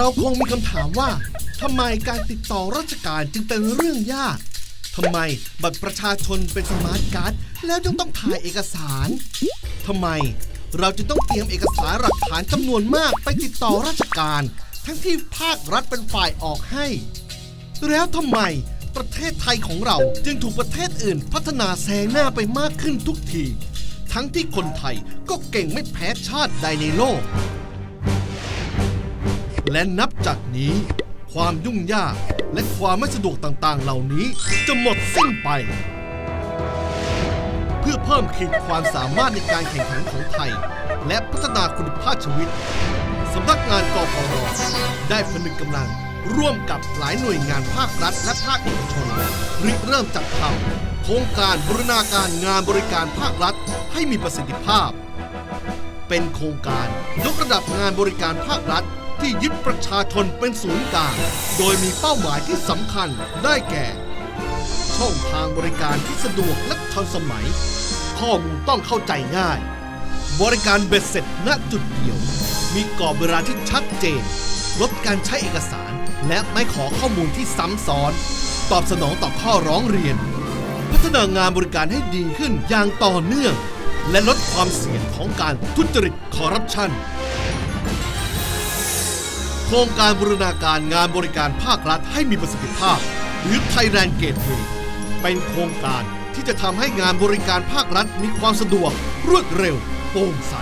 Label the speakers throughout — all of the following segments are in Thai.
Speaker 1: เราคงมีคำถามว่าทำไมการติดต่อราชการจึงเป็นเรื่องยากทำไมบัตรประชาชนเป็นสมาร์ทการ์ดแล้วยังต้องถ่ายเอกสารทำไมเราจะต้องเตรียมเอกสารหลักฐานจำนวนมากไปติดต่อราชการ ทั้งที่ภาครัฐเป็นฝ่ายออกให้ แล้วทำไมประเทศไทยของเราจึงถูกประเทศอื่นพัฒนาแซงหน้าไปมากขึ้นทุกที ทั้งที่คนไทยก็เก่งไม่แพ้ชาติใดในโลก และนับจากนี้ ความยุ่งยากและความไม่สะดวกต่างๆ เหล่านี้จะหมดสิ้นไป เพื่อเพิ่มขีดความสามารถในการแข่งขันของไทย และพัฒนาคุณภาพชีวิตสำนักงานกพรได้ผนึกกำลังร่วมกับหลายหน่วยงานภาครัฐและภาคเอกชนริเริ่มจัดทำโครงการบูรณาการงานบริการภาครัฐให้มีประสิทธิภาพ เป็นโครงการยกระดับงานบริการภาครัฐ ที่ยึดประชาชนเป็นศูนย์กลาง โดยมีเป้าหมายที่สำคัญได้แก่ ช่องทางบริการที่สะดวกและทันสมัย ข้อมูลต้องเข้าใจง่าย บริการเบ็ดเสร็จณจุดเดียว มีกรอบเวลาที่ชัดเจน ลดการใช้เอกสาร และไม่ขอข้อมูลที่ซ้ำซ้อน ตอบสนองต่อข้อร้องเรียน พัฒนางานบริการให้ดีขึ้นอย่างต่อเนื่อง และลดความเสี่ยงของการทุจริตคอร์รัปชัน โครงการบูรณาการงานบริการภาครัฐให้มีประสิทธิภาพ หรือ Thailand Gateway เป็นโครงการที่จะทำให้งานบริการภาครัฐมีความสะดวก รวดเร็ว โปร่งใส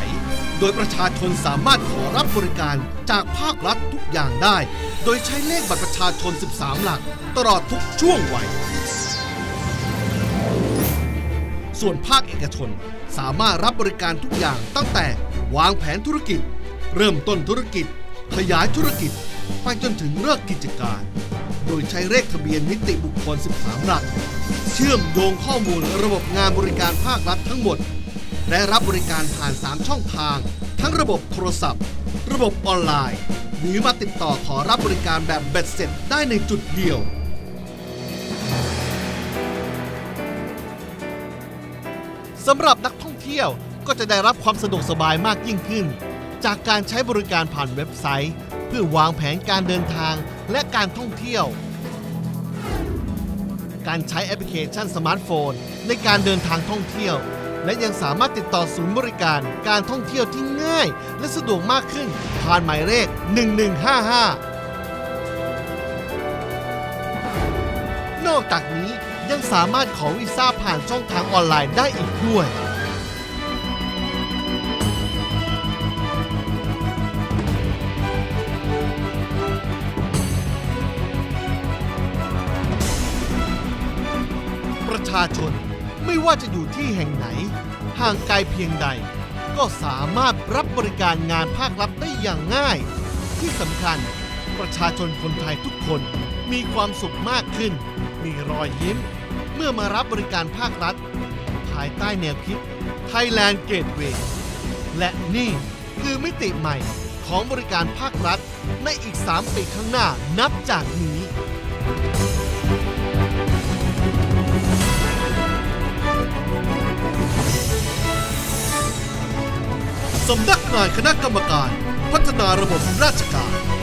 Speaker 1: โดยประชาชนสามารถขอรับบริการจากภาครัฐทุกอย่างได้ โดยใช้เลขบัตรประชาชน 13 หลัก ตลอดทุกช่วงวัย ส่วนภาคเอกชนสามารถรับบริการทุกอย่างตั้งแต่วางแผนธุรกิจ เริ่มต้นธุรกิจ ขยายธุรกิจไปจนถึงเลิกกิจการ โดยใช้เลขทะเบียนนิติบุคคล 13 หลัก เชื่อมโยงข้อมูลระบบงานบริการภาครัฐทั้งหมด และรับบริการผ่าน 3 ช่องทาง ทั้งระบบโทรศัพท์ ระบบออนไลน์ หรือมาติดต่อขอรับบริการแบบเบ็ดเสร็จได้ในจุดเดียวสำหรับนักท่องเที่ยวก็จะได้รับความสะดวกสบายมากยิ่งขึ้น จากการใช้บริการผ่านเว็บไซต์ เพื่อวางแผนการเดินทางและการท่องเที่ยว การใช้แอปพลิเคชันสมาร์ทโฟน ในการเดินทางท่องเที่ยว และยังสามารถติดต่อศูนย์บริการการท่องเที่ยวที่ง่าย และสะดวกมากขึ้น ผ่านหมายเลข 1155 นอกจากนี้ยังสามารถขอวีซ่าผ่านช่องทางออนไลน์ได้อีกด้วย ชาชนไม่ว่าจะอยู่ที่แห่งไหน ห่างไกลเพียงใด ก็สามารถรับบริการงานภาครัฐได้อย่างง่าย ที่สำคัญประชาชนคนไทยทุกคนมีความสุขมากขึ้น มีรอยยิ้ม เมื่อมารับบริการภาครัฐ ภายใต้แนวคิด Thailand Gateway และนี่คือมิติใหม่ของบริการภาครัฐในอีก 3 ปีข้างหน้านับจากนี้ สำนักงานคณะกรรมการ พัฒนาระบบราชการ